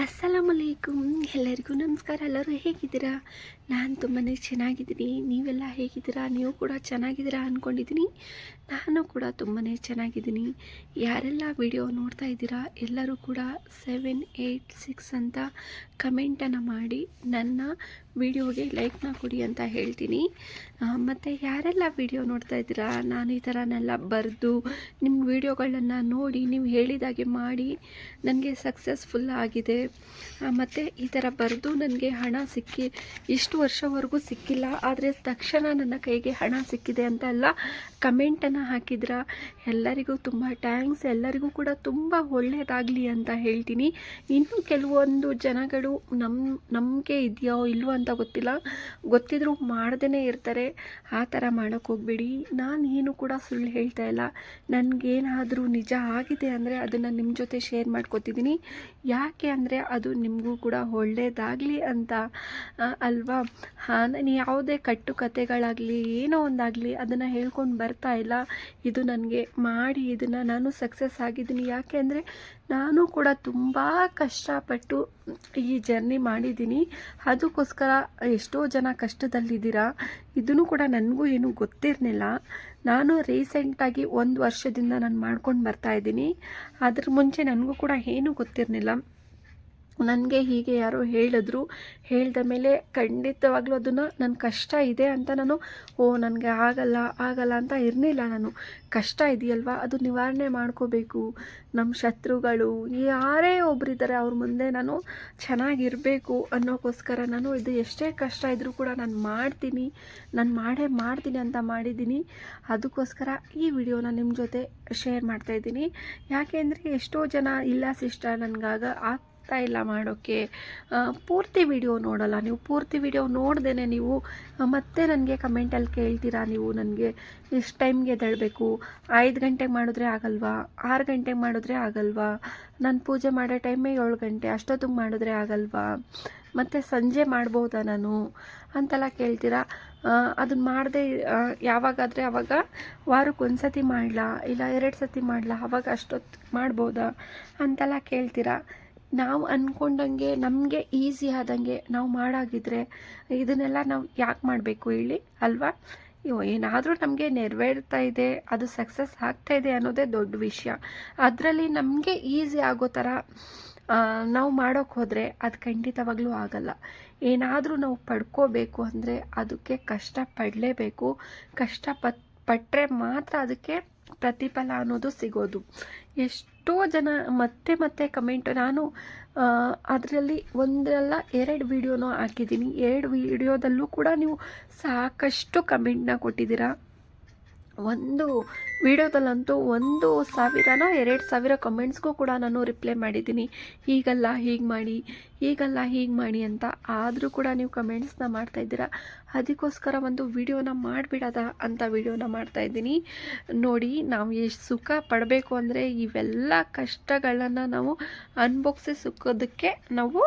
ಅಸ್ಸಲಾಮಲೈಕುಮ್ ಎಲ್ಲರಿಗೂ ನಮಸ್ಕಾರ. ಎಲ್ಲರೂ ಹೇಗಿದ್ದೀರಾ? ನಾನು ತುಂಬಾ ಚೆನ್ನಾಗಿದ್ದೀನಿ. ನೀವೆಲ್ಲ ಹೇಗಿದ್ದೀರಾ? ನೀವು ಕೂಡ ಚೆನ್ನಾಗಿದ್ದೀರಾ ಅಂದ್ಕೊಂಡಿದ್ದೀನಿ ನಾನು ಕೂಡ ತುಂಬಾ ಚೆನ್ನಾಗಿದ್ದೀನಿ. ಯಾರೆಲ್ಲ ವಿಡಿಯೋ ನೋಡ್ತಾ ಇದ್ದೀರಾ, ಎಲ್ಲರೂ ಕೂಡ ಸೆವೆನ್ ಏಯ್ಟ್ ಸಿಕ್ಸ್ ಅಂತ ಕಮೆಂಟನ್ನು ಮಾಡಿ ನನ್ನ ವಿಡಿಯೋಗೆ ಲೈಕ್ನ ಕೊಡಿ ಅಂತ ಹೇಳ್ತೀನಿ. ಮತ್ತು ಯಾರೆಲ್ಲ ವಿಡಿಯೋ ನೋಡ್ತಾ ಇದ್ದೀರಾ, ನಾನು ಈ ಥರನೆಲ್ಲ ಬರೆದು ನಿಮ್ಮ ವಿಡಿಯೋಗಳನ್ನು ನೋಡಿ ನೀವು ಹೇಳಿದಾಗೆ ಮಾಡಿ ನನಗೆ ಸಕ್ಸಸ್ಫುಲ್ ಆಗಿದೆ. ಮತ್ತು ಈ ಥರ ಬರೆದು ನನಗೆ ಹಣ ಸಿಕ್ಕಿ ಇಷ್ಟು ವರ್ಷವರೆಗೂ ಸಿಕ್ಕಿಲ್ಲ, ಆದರೆ ತಕ್ಷಣ ನನ್ನ ಕೈಗೆ ಹಣ ಸಿಕ್ಕಿದೆ ಅಂತ ಎಲ್ಲ ಕಮೆಂಟನ್ನು ಹಾಕಿದ್ರ? ಎಲ್ಲರಿಗೂ ತುಂಬ ಟ್ಯಾಂಕ್ಸ್ ಎಲ್ಲರಿಗೂ ಕೂಡ ತುಂಬ ಒಳ್ಳೆಯದಾಗಲಿ ಅಂತ ಹೇಳ್ತೀನಿ. ಇನ್ನೂ ಕೆಲವೊಂದು ಜನಗಳು ನಮ್ಮ ನಮಗೆ ಇದೆಯೋ ಇಲ್ವೋ ಅಂತ ಗೊತ್ತಿಲ್ಲ, ಗೊತ್ತಿದ್ರೂ ಮಾಡ್ದೇ ಇರ್ತಾರೆ. ಆ ಥರ ಮಾಡೋಕ್ಕೆ ಹೋಗ್ಬೇಡಿ. ನಾನು ಏನು ಕೂಡ ಸುಳ್ಳು ಹೇಳ್ತಾ ಇಲ್ಲ. ನನಗೇನಾದರೂ ನಿಜ ಆಗಿದೆ ಅಂದರೆ ಅದನ್ನು ನಿಮ್ಮ ಜೊತೆ ಶೇರ್ ಮಾಡ್ಕೋತಿದ್ದೀನಿ. ಯಾಕೆ ಅಂದರೆ ಅದು ನಿಮಗೂ ಕೂಡ ಒಳ್ಳೆಯದಾಗಲಿ ಅಂತ ಅಲ್ವಾ? ಹಾಂ ನಾನು ಯಾವುದೇ ಕಟ್ಟು ಕತೆಗಳಾಗಲಿ ಏನೋ ಒಂದಾಗಲಿ ಅದನ್ನು ಹೇಳ್ಕೊಂಡು ಬರ್ತಾ ಇಲ್ಲ. ಇದು ನನಗೆ ಮಾಡಿ, ಇದನ್ನು ನಾನು ಸಕ್ಸಸ್ ಆಗಿದ್ದೀನಿ. ಯಾಕೆ ಅಂದರೆ ನಾನು ಕೂಡ ತುಂಬ ಕಷ್ಟಪಟ್ಟು ಈ ಜರ್ನಿ ಮಾಡಿದ್ದೀನಿ. ಅದಕ್ಕೋಸ್ಕರ ಎಷ್ಟೋ ಜನ ಕಷ್ಟದಲ್ಲಿದ್ದೀರಾ? ಇದನ್ನು ಕೂಡ ನನಗೂ ಏನೂ ಗೊತ್ತಿರಲಿಲ್ಲ. ನಾನು ರೀಸೆಂಟಾಗಿ ಒಂದು ವರ್ಷದಿಂದ ನಾನು ಮಾಡ್ಕೊಂಡು ಬರ್ತಾ ಇದ್ದೀನಿ. ಅದ್ರ ಮುಂಚೆ ನನಗೂ ಕೂಡ ಏನೂ ಗೊತ್ತಿರಲಿಲ್ಲ. ನನಗೆ ಹೀಗೆ ಯಾರೋ ಹೇಳಿದ್ರು, ಹೇಳಿದ ಮೇಲೆ ಖಂಡಿತವಾಗ್ಲೂ ಅದನ್ನು ನನ್ನ ಕಷ್ಟ ಇದೆ ಅಂತ ನಾನು, ಓ, ನನಗೆ ಆಗಲ್ಲ ಆಗಲ್ಲ ಅಂತ ಇರಲಿಲ್ಲ ನಾನು. ಕಷ್ಟ ಇದೆಯಲ್ವಾ? ಅದು ನಿವಾರಣೆ ಮಾಡ್ಕೋಬೇಕು. ನಮ್ಮ ಶತ್ರುಗಳು, ಯಾರೇ ಒಬ್ಬರಿದ್ದಾರೆ ಅವ್ರ ಮುಂದೆ ನಾನು ಚೆನ್ನಾಗಿರಬೇಕು ಅನ್ನೋಕ್ಕೋಸ್ಕರ ನಾನು ಇದು ಎಷ್ಟೇ ಕಷ್ಟ ಇದ್ದರೂ ಕೂಡ ನಾನು ಮಾಡ್ತೀನಿ, ನಾನು ಮಾಡೇ ಮಾಡ್ತೀನಿ ಅಂತ ಮಾಡಿದ್ದೀನಿ. ಅದಕ್ಕೋಸ್ಕರ ಈ ವಿಡಿಯೋನ ನಿಮ್ಮ ಜೊತೆ ಶೇರ್ ಮಾಡ್ತಾಯಿದ್ದೀನಿ ಯಾಕೆ ಅಂದರೆ ಎಷ್ಟೋ ಜನ ಇಲ್ಲ ಸಿಸ್ಟರ್ ನನಗಾಗ ಆಗ್ತಾ ಇಲ್ಲ ಮಾಡೋಕ್ಕೆ ಪೂರ್ತಿ ವಿಡಿಯೋ ನೋಡಲ್ಲ. ನೀವು ಪೂರ್ತಿ ವಿಡಿಯೋ ನೋಡ್ದೇ ನೀವು ಮತ್ತೆ ನನಗೆ ಕಮೆಂಟಲ್ಲಿ ಕೇಳ್ತೀರಾ? ನೀವು ನನಗೆ ಇಷ್ಟು ಟೈಮ್ಗೆ ಎದ್ದೇಳಬೇಕು. ಐದು ಗಂಟೆಗೆ ಮಾಡಿದ್ರೆ ಆಗಲ್ವಾ? ಆರು ಗಂಟೆಗೆ ಮಾಡಿದ್ರೆ ಆಗಲ್ವಾ? ನಾನು ಪೂಜೆ ಮಾಡೋ ಟೈಮೇ ಏಳು ಗಂಟೆ, ಅಷ್ಟೊತ್ತಿಗೆ ಮಾಡಿದ್ರೆ ಆಗಲ್ವಾ? ಮತ್ತು ಸಂಜೆ ಮಾಡ್ಬೋದಾ ನಾನು? ಅಂತೆಲ್ಲ ಕೇಳ್ತೀರಾ? ಅದನ್ನ ಮಾಡದೆ ಯಾವಾಗಾದರೆ ಅವಾಗ ವಾರಕ್ಕೆ ಒಂದು ಸತಿ ಮಾಡಲಾ? ಇಲ್ಲ ಎರಡು ಸತಿ ಮಾಡಲಾ? ಅವಾಗ ಅಷ್ಟೊತ್ತು ಮಾಡ್ಬೋದಾ? ಅಂತೆಲ್ಲ ಕೇಳ್ತೀರಾ? ನಾವು ಅಂದ್ಕೊಂಡಂಗೆ ನಮಗೆ ಈಸಿ ಆದಂಗೆ ನಾವು ಮಾಡಾಗಿದ್ರೆ ಇದನ್ನೆಲ್ಲ ನಾವು ಯಾಕೆ ಮಾಡಬೇಕು ಹೇಳಿ ಅಲ್ವಾ? ಏನಾದರೂ ನಮಗೆ ನೆರವೇರ್ತಾ ಇದೆ, ಅದು ಸಕ್ಸಸ್ ಆಗ್ತಾ ಇದೆ ಅನ್ನೋದೇ ದೊಡ್ಡ ವಿಷಯ. ಅದರಲ್ಲಿ ನಮಗೆ ಈಸಿ ಆಗೋ ಥರ ನಾವು ಮಾಡೋಕ್ಕೆ ಹೋದರೆ ಅದು ಖಂಡಿತವಾಗ್ಲೂ ಆಗಲ್ಲ. ಏನಾದರೂ ನಾವು ಪಡ್ಕೋಬೇಕು ಅಂದರೆ ಅದಕ್ಕೆ ಕಷ್ಟ ಪಡಲೇಬೇಕು. ಕಷ್ಟ ಪಟ್ ಪಟ್ಟರೆ ಮಾತ್ರ ಅದಕ್ಕೆ ಪ್ರತಿಫಲ ಅನ್ನೋದು ಸಿಗೋದು. ಎಷ್ಟೋ ಜನ ಮತ್ತೆ ಮತ್ತೆ ಕಮೆಂಟ್, ನಾನು ಅದರಲ್ಲಿ ಒಂದಲ್ಲ ಎರಡು ವಿಡಿಯೋನೂ ಹಾಕಿದ್ದೀನಿ. ಎರಡು ವಿಡಿಯೋದಲ್ಲೂ ಕೂಡ ನೀವು ಸಾಕಷ್ಟು ಕಮೆಂಟ್ನ ಕೊಟ್ಟಿದ್ದೀರಾ? ಒಂದು ವಿಡಿಯೋದಲ್ಲಂತೂ ಒಂದು ಸಾವಿರನೋ ಎರಡು ಸಾವಿರ ಕಮೆಂಟ್ಸ್ಗೂ ಕೂಡ ನಾನು ರಿಪ್ಲೈ ಮಾಡಿದ್ದೀನಿ. ಹೀಗಲ್ಲ, ಹೀಗೆ ಮಾಡಿ, ಹೀಗಲ್ಲ, ಹೀಗೆ ಮಾಡಿ ಅಂತ ಆದರೂ ಕೂಡ ನೀವು ಕಮೆಂಟ್ಸ್ನ ಮಾಡ್ತಾಯಿದ್ದೀರಾ ಅದಕ್ಕೋಸ್ಕರ ಒಂದು ವಿಡಿಯೋನ ಮಾಡಿಬಿಡೋದ ಅಂತ ವಿಡಿಯೋನ ಮಾಡ್ತಾಯಿದ್ದೀನಿ ನೋಡಿ, ನಾವು ಎಷ್ಟು ಸುಖ ಪಡಬೇಕು ಅಂದರೆ ಇವೆಲ್ಲ ಕಷ್ಟಗಳನ್ನು ನಾವು ಅನ್ಭೋಗಿಸಿ ಸುಖದಕ್ಕೆ ನಾವು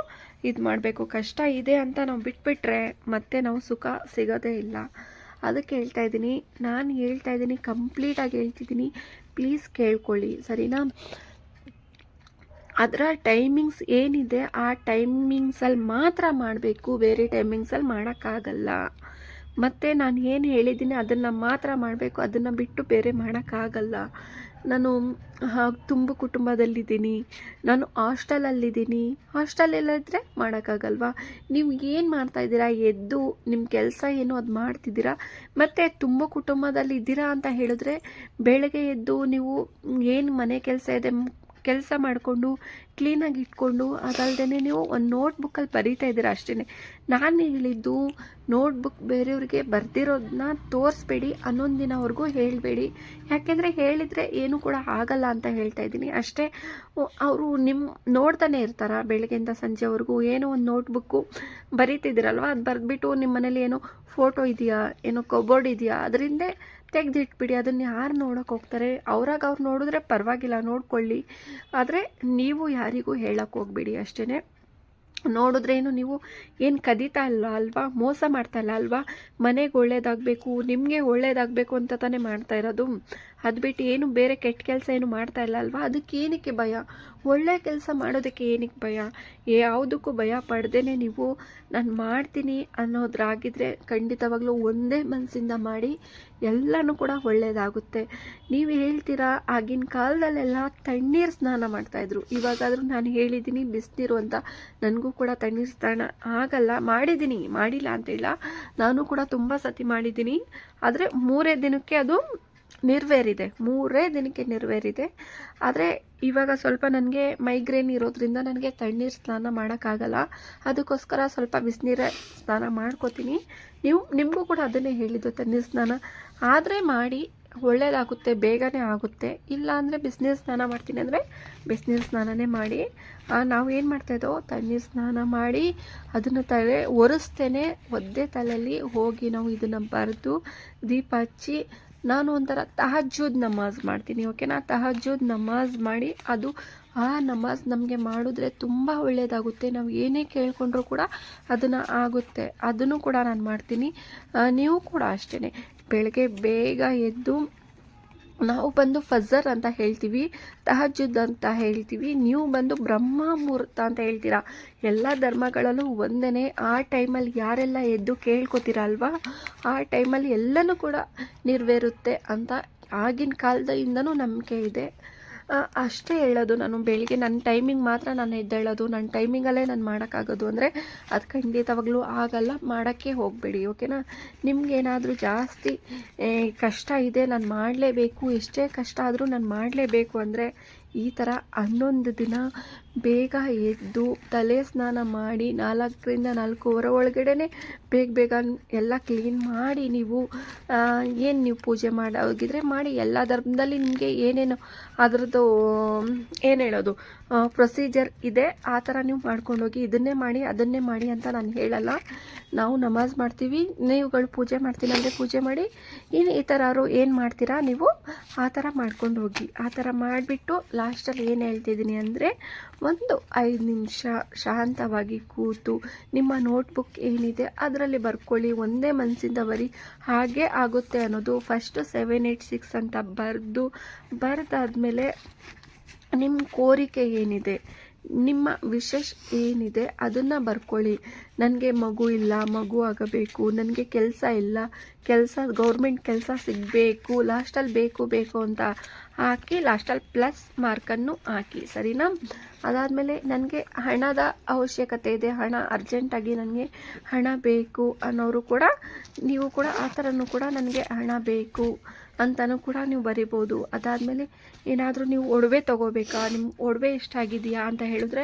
ಇದು ಮಾಡಬೇಕು ಕಷ್ಟ ಇದೆ ಅಂತ ನಾವು ಬಿಟ್ಬಿಟ್ರೆ ಮತ್ತೆ ನಾವು ಸುಖ ಸಿಗೋದೇ ಇಲ್ಲ. ಅದಕ್ಕೆ ಹೇಳ್ತಾ ಇದ್ದೀನಿ. ನಾನು ಹೇಳ್ತಾ ಇದ್ದೀನಿ ಕಂಪ್ಲೀಟಾಗಿ ಹೇಳ್ತಿದ್ದೀನಿ. ಪ್ಲೀಸ್ ಕೇಳ್ಕೊಳ್ಳಿ, ಸರಿನಾ? ಅದರ ಟೈಮಿಂಗ್ಸ್ ಏನಿದೆ, ಆ ಟೈಮಿಂಗ್ಸಲ್ಲಿ ಮಾತ್ರ ಮಾಡಬೇಕು, ಬೇರೆ ಟೈಮಿಂಗ್ಸಲ್ಲಿ ಮಾಡೋಕ್ಕಾಗಲ್ಲ. ಮತ್ತು ನಾನು ಏನು ಹೇಳಿದ್ದೀನಿ, ಅದನ್ನು ಮಾತ್ರ ಮಾಡಬೇಕು, ಅದನ್ನು ಬಿಟ್ಟು ಬೇರೆ ಮಾಡೋಕ್ಕಾಗಲ್ಲ. ನಾನು ತುಂಬು ಕುಟುಂಬದಲ್ಲಿದ್ದೀನಿ. ನಾನು ಹಾಸ್ಟೆಲಲ್ಲಿದ್ದೀನಿ. ಹಾಸ್ಟೆಲಲ್ಲಿದ್ದರೆ ಮಾಡೋಕ್ಕಾಗಲ್ವಾ? ನೀವು ಏನು ಮಾಡ್ತಾಯಿದ್ದೀರಾ ಎದ್ದು ನಿಮ್ಮ ಕೆಲಸ ಏನು ಅದು ಮಾಡ್ತಿದ್ದೀರಾ? ಮತ್ತು ತುಂಬ ಕುಟುಂಬದಲ್ಲಿ ಇದ್ದೀರಾ ಅಂತ ಹೇಳಿದ್ರೆ, ಬೆಳಗ್ಗೆ ಎದ್ದು ನೀವು ಏನು ಮನೆ ಕೆಲಸ ಇದೆ ಕೆಲಸ ಮಾಡಿಕೊಂಡು ಕ್ಲೀನಾಗಿ ಇಟ್ಕೊಂಡು ಅದಲ್ಲದೆ ನೀವು ಒಂದು ನೋಟ್ಬುಕ್ಕಲ್ಲಿ ಬರೀತಾ ಇದ್ದೀರಾ ಅಷ್ಟೇ ನಾನು ಹೇಳಿದ್ದು ನೋಟ್ಬುಕ್ ಬೇರೆಯವ್ರಿಗೆ ಬರ್ದಿರೋದನ್ನ ತೋರಿಸ್ಬೇಡಿ ಹನ್ನೊಂದು ದಿನವರೆಗೂ ಹೇಳಬೇಡಿ. ಯಾಕೆಂದರೆ ಹೇಳಿದರೆ ಏನೂ ಕೂಡ ಆಗಲ್ಲ ಅಂತ ಹೇಳ್ತಾ ಇದ್ದೀನಿ. ಅಷ್ಟೇ ಅವರು ನಿಮ್ಮ ನೋಡ್ತಾನೆ ಇರ್ತಾರ ಬೆಳಗ್ಗೆಯಿಂದ ಸಂಜೆವರೆಗೂ. ಏನೋ ಒಂದು ನೋಟ್ಬುಕ್ಕು ಬರೀತಿದ್ದೀರಲ್ವ? ಅದು ಬರೆದ್ಬಿಟ್ಟು ನಿಮ್ಮ ಮನೇಲಿ ಏನೋ ಫೋಟೋ ಇದೆಯಾ? ಏನೋ ಕಬೋರ್ಡ್ ಇದೆಯಾ? ಅದರಿಂದ ತೆಗೆದಿಟ್ಬಿಡಿ, ಅದನ್ನ ಯಾರು ನೋಡೋಕೆ ಹೋಗ್ತಾರೆ? ಅವ್ರಾಗ ಅವ್ರು ನೋಡಿದ್ರೆ ಪರವಾಗಿಲ್ಲ, ನೋಡ್ಕೊಳ್ಳಿ. ಆದರೆ ನೀವು ಯಾರಿಗೂ ಹೇಳಕ್ಕೆ ಹೋಗ್ಬೇಡಿ ಅಷ್ಟೇ ನೋಡಿದ್ರೇನು ನೀವು ಏನು ಕದೀತಾ ಇಲ್ಲ ಅಲ್ವಾ? ಮೋಸ ಮಾಡ್ತಾ ಇಲ್ಲ ಅಲ್ವಾ? ಮನೆಗೆ ಒಳ್ಳೇದಾಗಬೇಕು, ನಿಮಗೆ ಒಳ್ಳೇದಾಗಬೇಕು ಅಂತ ತಾನೇ ಮಾಡ್ತಾ ಇರೋದು. ಅದು ಬಿಟ್ಟು ಏನು ಬೇರೆ ಕೆಟ್ಟ ಕೆಲಸ ಏನು ಮಾಡ್ತಾ ಇಲ್ಲ ಅಲ್ವಾ? ಅದಕ್ಕೆ ಏನಕ್ಕೆ ಭಯ? ಒಳ್ಳೆಯ ಕೆಲಸ ಮಾಡೋದಕ್ಕೆ ಏನಕ್ಕೆ ಭಯ? ಯಾವುದಕ್ಕೂ ಭಯ ಪಡ್ದೇ ನೀವು ನಾನು ಮಾಡ್ತೀನಿ ಅನ್ನೋದ್ರಾಗಿದ್ದರೆ ಖಂಡಿತವಾಗ್ಲೂ ಒಂದೇ ಮನಸ್ಸಿಂದ ಮಾಡಿ ಎಲ್ಲನೂ ಕೂಡ ಒಳ್ಳೆಯದಾಗುತ್ತೆ ನೀವು ಹೇಳ್ತೀರಾ, ಆಗಿನ ಕಾಲದಲ್ಲೆಲ್ಲ ತಣ್ಣೀರು ಸ್ನಾನ ಮಾಡ್ತಾಯಿದ್ರು ಇವಾಗಾದರೂ ನಾನು ಹೇಳಿದ್ದೀನಿ ಬಿಸಿನೀರು ಅಂತ. ನನಗೂ ಕೂಡ ತಣ್ಣೀರು ಸ್ನಾನ ಆಗಲ್ಲ. ಮಾಡಿದ್ದೀನಿ ಮಾಡಿಲ್ಲ ಅಂತಿಲ್ಲ ನಾನು ಕೂಡ ತುಂಬ ಸತಿ ಮಾಡಿದ್ದೀನಿ ಆದರೆ ಮೂರೇ ದಿನಕ್ಕೆ ಅದು ನಿರ್ವೇರಿದೆ. ಮೂರೇ ದಿನಕ್ಕೆ ನೆರವೇರಿದೆ. ಆದರೆ ಇವಾಗ ಸ್ವಲ್ಪ ನನಗೆ ಮೈಗ್ರೇನ್ ಇರೋದ್ರಿಂದ ನನಗೆ ತಣ್ಣೀರು ಸ್ನಾನ ಮಾಡೋಕ್ಕಾಗಲ್ಲ. ಅದಕ್ಕೋಸ್ಕರ ಸ್ವಲ್ಪ ಬಿಸಿನೀರೇ ಸ್ನಾನ ಮಾಡ್ಕೋತೀನಿ. ನೀವು, ನಿಮಗೂ ಕೂಡ ಅದನ್ನೇ ಹೇಳಿದ್ದು, ತಣ್ಣೀರು ಸ್ನಾನ. ಆದರೆ ಮಾಡಿ ಒಳ್ಳೆಯದಾಗುತ್ತೆ ಬೇಗನೆ ಆಗುತ್ತೆ. ಇಲ್ಲ ಅಂದರೆ ಬಿಸಿನೀರು ಸ್ನಾನ ಮಾಡ್ತೀನಿ ಅಂದರೆ ಬಿಸಿನೀರು ಸ್ನಾನನೇ ಮಾಡಿ. ನಾವು ಏನು ಮಾಡ್ತಾಯಿದ್ದೋ ತಣ್ಣೀರು ಸ್ನಾನ ಮಾಡಿ ಅದನ್ನು ತಲೆ ಒರೆಸ್ತೇನೆ. ಒದ್ದೆ ತಲೆಯಲ್ಲಿ ಹೋಗಿ ನಾವು ಇದನ್ನು ಬರೆದು ದೀಪ ಹಚ್ಚಿ ನಾನು ಒಂಥರ ತಹಜ್ಜುದ್ ನಮಾಜ್ ಮಾಡ್ತೀನಿ ಓಕೆನಾ ತಹಜ್ಜುದ್ ನಮಾಜ್ ಮಾಡಿ ಅದು ಆ ನಮಾಜ್ ನಮಗೆ ಮಾಡಿದ್ರೆ ತುಂಬ ಒಳ್ಳೆಯದಾಗುತ್ತೆ ನಾವು ಏನೇ ಕೇಳ್ಕೊಂಡ್ರೂ ಕೂಡ ಅದನ್ನು ಆಗುತ್ತೆ. ಅದನ್ನು ಕೂಡ ನಾನು ಮಾಡ್ತೀನಿ. ನೀವು ಕೂಡ ಅಷ್ಟೇ ಬೆಳಗ್ಗೆ ಬೇಗ ಎದ್ದು ನಾವು ಬಂದು ಫಜರ್ ಅಂತ ಹೇಳ್ತೀವಿ, ತಹಜುದ್ ಅಂತ ಹೇಳ್ತೀವಿ, ನೀವು ಬಂದು ಬ್ರಹ್ಮ ಮುಹೂರ್ತ ಅಂತ ಹೇಳ್ತೀರಾ? ಎಲ್ಲ ಧರ್ಮಗಳಲ್ಲೂ ಒಂದೇ ಆ ಟೈಮಲ್ಲಿ ಯಾರೆಲ್ಲ ಎದ್ದು ಕೇಳ್ಕೊತೀರ ಅಲ್ವಾ ಆ ಟೈಮಲ್ಲಿ ಎಲ್ಲನೂ ಕೂಡ ನೆರವೇರುತ್ತೆ ಅಂತ ಆಗಿನ ಕಾಲದಿಂದನೂ ನಂಬಿಕೆ ಇದೆ. ಅಷ್ಟೇ ಹೇಳೋದು. ನಾನು ಬೆಳಿಗ್ಗೆ ನನ್ನ ಟೈಮಿಂಗ್ ಮಾತ್ರ ನಾನು ಎದ್ದೇಳೋದು. ನನ್ನ ಟೈಮಿಂಗಲ್ಲೇ ನಾನು ಮಾಡೋಕ್ಕಾಗೋದು ಅಂದರೆ ಅದು ಖಂಡಿತವಾಗಲೂ ಆಗಲ್ಲ. ಮಾಡೋಕ್ಕೆ ಹೋಗಬೇಡಿ ಓಕೆನಾ ನಿಮಗೇನಾದರೂ ಜಾಸ್ತಿ ಕಷ್ಟ ಇದೆ, ನಾನು ಮಾಡಲೇಬೇಕು. ಎಷ್ಟೇ ಕಷ್ಟ ಆದರೂ ನಾನು ಮಾಡಲೇಬೇಕು ಅಂದರೆ ಈ ಥರ ಹನ್ನೊಂದು ದಿನ ಬೇಗ ಎದ್ದು ತಲೆ ಸ್ನಾನ ಮಾಡಿ ನಾಲ್ಕರಿಂದ ನಾಲ್ಕೂವರೆ ಒಳಗಡೆ ಬೇಗ ಬೇಗ ಎಲ್ಲ ಕ್ಲೀನ್ ಮಾಡಿ ನೀವು ಏನು ನೀವು ಪೂಜೆ ಮಾಡೋಗಿದ್ರೆ ಮಾಡಿ ಎಲ್ಲ ಧರ್ಮದಲ್ಲಿ ನಿಮಗೆ ಏನೇನು ಅದರದ್ದು, ಏನು ಹೇಳೋದು ಪ್ರೊಸೀಜರ್ ಇದೆ, ಆ ಥರ ನೀವು ಮಾಡ್ಕೊಂಡೋಗಿ ಇದನ್ನೇ ಮಾಡಿ, ಅದನ್ನೇ ಮಾಡಿ ಅಂತ ನಾನು ಹೇಳಲ್ಲ. ನಾವು ನಮಾಜ್ ಮಾಡ್ತೀವಿ, ನೀವುಗಳು ಪೂಜೆ ಮಾಡ್ತೀನಿ ಅಂದರೆ ಪೂಜೆ ಮಾಡಿ ಇನ್ನು ಈ ಥರ ಏನು ಮಾಡ್ತೀರಾ ನೀವು ಆ ಥರ ಮಾಡ್ಕೊಂಡು ಹೋಗಿ. ಆ ಥರ ಮಾಡಿಬಿಟ್ಟು ಲಾಸ್ಟಲ್ಲಿ ಏನು ಹೇಳ್ತಿದ್ದೀನಿ ಅಂದರೆ ಒಂದು ಐದು ನಿಮಿಷ ಶಾಂತವಾಗಿ ಕೂತು ನಿಮ್ಮ ನೋಟ್ಬುಕ್ ಏನಿದೆ ಅದರಲ್ಲಿ ಬರ್ಕೊಳ್ಳಿ, ಒಂದೇ ಮನಸ್ಸಿಂದ ಬರೀ ಹಾಗೆ ಆಗುತ್ತೆ ಅನ್ನೋದು ಫಸ್ಟು ಸೆವೆನ್ ಏಯ್ಟ್ ಸಿಕ್ಸ್ ಅಂತ ಬರೆದು, ಬರೆದಾದ್ಮೇಲೆ ನಿಮ್ಮ ಕೋರಿಕೆ ಏನಿದೆ, ನಿಮ್ಮ ವಿಶೇಷ ಏನಿದೆ ಅದನ್ನು ಬರ್ಕೊಳ್ಳಿ. ನನಗೆ ಮಗು ಇಲ್ಲ, ಮಗು ಆಗಬೇಕು, ನನಗೆ ಕೆಲಸ ಇಲ್ಲ, ಕೆಲಸ ಗೌರ್ಮೆಂಟ್ ಕೆಲಸ ಸಿಗಬೇಕು ಲಾಸ್ಟಲ್ಲಿ ಬೇಕು ಬೇಕು ಅಂತ ಹಾಕಿ ಲಾಸ್ಟಲ್ಲಿ ಪ್ಲಸ್ ಮಾರ್ಕನ್ನು ಹಾಕಿ, ಸರಿನಾ? ಅದಾದಮೇಲೆ ನನಗೆ ಹಣದ ಅವಶ್ಯಕತೆ ಇದೆ, ಹಣ ಅರ್ಜೆಂಟಾಗಿ ನನಗೆ ಹಣ ಬೇಕು ಅನ್ನೋರು ಕೂಡ, ನೀವು ಕೂಡ ಆ ಥರನೂ ಕೂಡ ನನಗೆ ಹಣ ಬೇಕು ಅಂತಲೂ ಕೂಡ ನೀವು ಬರಿಬೋದು. ಅದಾದಮೇಲೆ ಏನಾದರೂ ನೀವು ಒಡವೆ ತೊಗೋಬೇಕಾ? ನಿಮ್ಮ ಒಡವೆ ಎಷ್ಟಾಗಿದೆಯಾ ಅಂತ ಹೇಳಿದ್ರೆ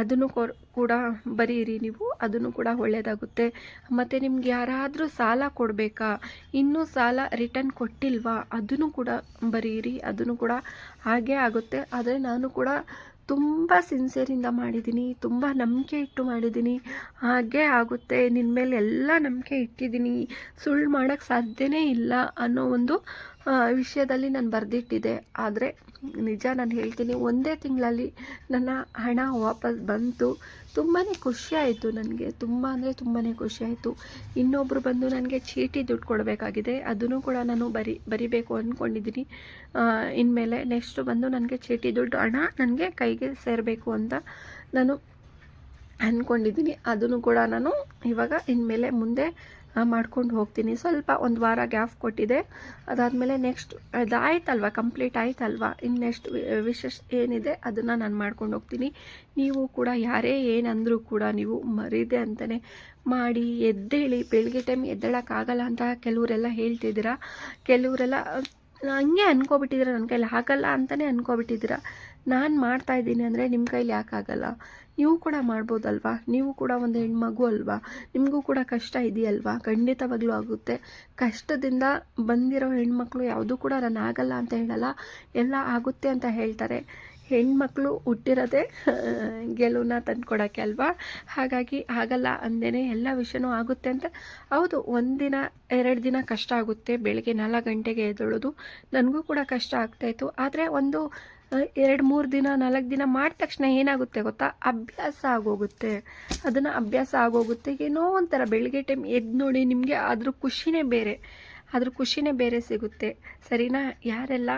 ಅದನ್ನು ಕೂಡ ಬರೀರಿ ನೀವು, ಅದನ್ನು ಕೂಡ ಒಳ್ಳೆಯದಾಗುತ್ತೆ ಮತ್ತು ನಿಮ್ಗೆ ಯಾರಾದರೂ ಸಾಲ ಕೊಡಬೇಕಾ? ಇನ್ನೂ ಸಾಲ ರಿಟರ್ನ್ ಕೊಟ್ಟಿಲ್ವಾ? ಅದನ್ನು ಕೂಡ ಬರೀರಿ, ಅದನ್ನು ಕೂಡ ಹಾಗೇ ಆಗುತ್ತೆ. ಆದರೆ ನಾನು ಕೂಡ ತುಂಬ ಸಿನ್ಸಿಯರಿಂದ ಮಾಡಿದ್ದೀನಿ, ತುಂಬ ನಂಬಿಕೆ ಇಟ್ಟು ಮಾಡಿದ್ದೀನಿ. ಹಾಗೇ ಆಗುತ್ತೆ. ನಿನ್ನ ಮೇಲೆ ಎಲ್ಲ ನಂಬಿಕೆ ಇಟ್ಟಿದ್ದೀನಿ. ಸುಳ್ಳು ಮಾಡೋಕ್ಕೆ ಸಾಧ್ಯನೇ ಇಲ್ಲ ಅನ್ನೋ ಒಂದು ವಿಷಯದಲ್ಲಿ ನಾನು ಬರೆದಿಟ್ಟಿದೆ ಆದರೆ ನಿಜ ನಾನು ಹೇಳ್ತೀನಿ, ಒಂದೇ ತಿಂಗಳಲ್ಲಿ ನನ್ನ ಹಣ ವಾಪಸ್ ಬಂತು. ತುಂಬಾ ಖುಷಿಯಾಯಿತು ನನಗೆ. ತುಂಬ ಅಂದರೆ ತುಂಬಾ ಖುಷಿಯಾಯಿತು ಇನ್ನೊಬ್ಬರು ಬಂದು ನನಗೆ ಚೀಟಿ ದುಡ್ಡು ಕೊಡಬೇಕಾಗಿದೆ. ಅದನ್ನು ಕೂಡ ನಾನು ಬರಿ, ಬರಿಬೇಕು ಅಂದ್ಕೊಂಡಿದ್ದೀನಿ ಇನ್ಮೇಲೆ ನೆಕ್ಸ್ಟು ಬಂದು ನನಗೆ ಚೀಟಿ ದುಡ್ಡು ಹಣ ನನಗೆ ಕೈಗೆ ಸೇರಬೇಕು ಅಂತ ನಾನು ಅಂದ್ಕೊಂಡಿದ್ದೀನಿ ಅದನ್ನು ಕೂಡ ನಾನು ಇವಾಗ ಇನ್ಮೇಲೆ ಮುಂದೆ ಮಾಡ್ಕೊಂಡು ಹೋಗ್ತೀನಿ. ಸ್ವಲ್ಪ ಒಂದು ವಾರ ಗ್ಯಾಪ್ ಕೊಟ್ಟಿದೆ. ಅದಾದಮೇಲೆ ನೆಕ್ಸ್ಟ್ ಅದಾಯ್ತಲ್ವ ಕಂಪ್ಲೀಟ್ ಆಯ್ತಲ್ವ? ಇನ್ನು ನೆಕ್ಸ್ಟ್ ವಿಶೇಷ ಏನಿದೆ ಅದನ್ನು ನಾನು ಮಾಡ್ಕೊಂಡು ಹೋಗ್ತೀನಿ. ನೀವು ಕೂಡ ಯಾರೇ ಏನಂದರೂ ಕೂಡ ನೀವು ಮರಿದೆ ಅಂತಲೇ ಮಾಡಿ, ಎದ್ದೇಳಿ ಬೆಳಗ್ಗೆ ಟೈಮ್ ಎದ್ದೇಳೋಕ್ಕಾಗಲ್ಲ ಅಂತ ಕೆಲವರೆಲ್ಲ ಹೇಳ್ತಿದ್ದೀರಾ? ಕೆಲವರೆಲ್ಲ ಹಂಗೆ ಅನ್ಕೋಬಿಟ್ಟಿದ್ದೀರ ನನ್ನ ಕೈಲಿ? ಆಗಲ್ಲ ಅಂತಲೇ ಅನ್ಕೋಬಿಟ್ಟಿದ್ದೀರಾ? ನಾನು ಮಾಡ್ತಾಯಿದ್ದೀನಿ ಅಂದರೆ ನಿಮ್ಮ ಕೈಲಿ ಯಾಕಾಗಲ್ಲ ನೀವು ಕೂಡ ಮಾಡ್ಬೋದಲ್ವಾ? ನೀವು ಕೂಡ ಒಂದು ಹೆಣ್ಮಗು ಅಲ್ವಾ? ನಿಮಗೂ ಕೂಡ ಕಷ್ಟ ಇದೆಯಲ್ವಾ? ಖಂಡಿತವಾಗ್ಲೂ ಆಗುತ್ತೆ. ಕಷ್ಟದಿಂದ ಬಂದಿರೋ ಹೆಣ್ಮಕ್ಳು ಯಾವುದೂ ಕೂಡ ನಾನು ಆಗಲ್ಲ ಅಂತ ಹೇಳಲ್ಲ. ಎಲ್ಲ ಆಗುತ್ತೆ ಅಂತ ಹೇಳ್ತಾರೆ. ಹೆಣ್ಮಕ್ಳು ಹುಟ್ಟಿರೋದೇ ಗೆಲುವನ್ನ ತಂದುಕೊಡೋಕ್ಕೆ ಅಲ್ವಾ? ಹಾಗಾಗಿ ಆಗಲ್ಲ ಅಂದೇನೆ ಎಲ್ಲ ವಿಷಯನೂ ಆಗುತ್ತೆ ಅಂತ. ಹೌದು, ಒಂದಿನ, ಎರಡು ದಿನ ಕಷ್ಟ ಆಗುತ್ತೆ. ಬೆಳಗ್ಗೆ ನಾಲ್ಕು ಗಂಟೆಗೆ ಎದ್ದೊಳೋದು ನನಗೂ ಕೂಡ ಕಷ್ಟ ಆಗ್ತಾಯಿತ್ತು ಆದರೆ ಒಂದು ಎರಡು, ಮೂರು ದಿನ, ನಾಲ್ಕು ದಿನ ಮಾಡಿದ ತಕ್ಷಣ ಏನಾಗುತ್ತೆ ಗೊತ್ತಾ? ಅಭ್ಯಾಸ ಆಗೋಗುತ್ತೆ. ಅದನ್ನು ಅಭ್ಯಾಸ ಆಗೋಗುತ್ತೆ. ಏನೋ ಒಂಥರ ಬೆಳಗ್ಗೆ ಟೈಮ್ ಎದ್ದು ನೋಡಿ ನಿಮಗೆ ಅದ್ರ ಖುಷಿನೇ ಬೇರೆ. ಅದ್ರ ಖುಷಿನೇ ಬೇರೆ ಸಿಗುತ್ತೆ. ಸರಿನಾ? ಯಾರೆಲ್ಲ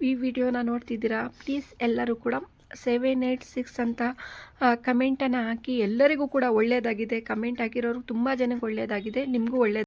ಈ ವಿಡಿಯೋನ ನೋಡ್ತಿದ್ದೀರಾ ಪ್ಲೀಸ್ ಎಲ್ಲರೂ ಕೂಡ ಸೆವೆನ್ ಏಯ್ಟ್ ಸಿಕ್ಸ್ ಅಂತ ಕಮೆಂಟನ್ನು ಹಾಕಿ ಎಲ್ಲರಿಗೂ ಕೂಡ ಒಳ್ಳೆಯದಾಗಿದೆ ಕಮೆಂಟ್ ಹಾಕಿರೋರು ತುಂಬ ಜನಕ್ಕೆ ಒಳ್ಳೆಯದಾಗಿದೆ ನಿಮಗೂ ಒಳ್ಳೆಯದು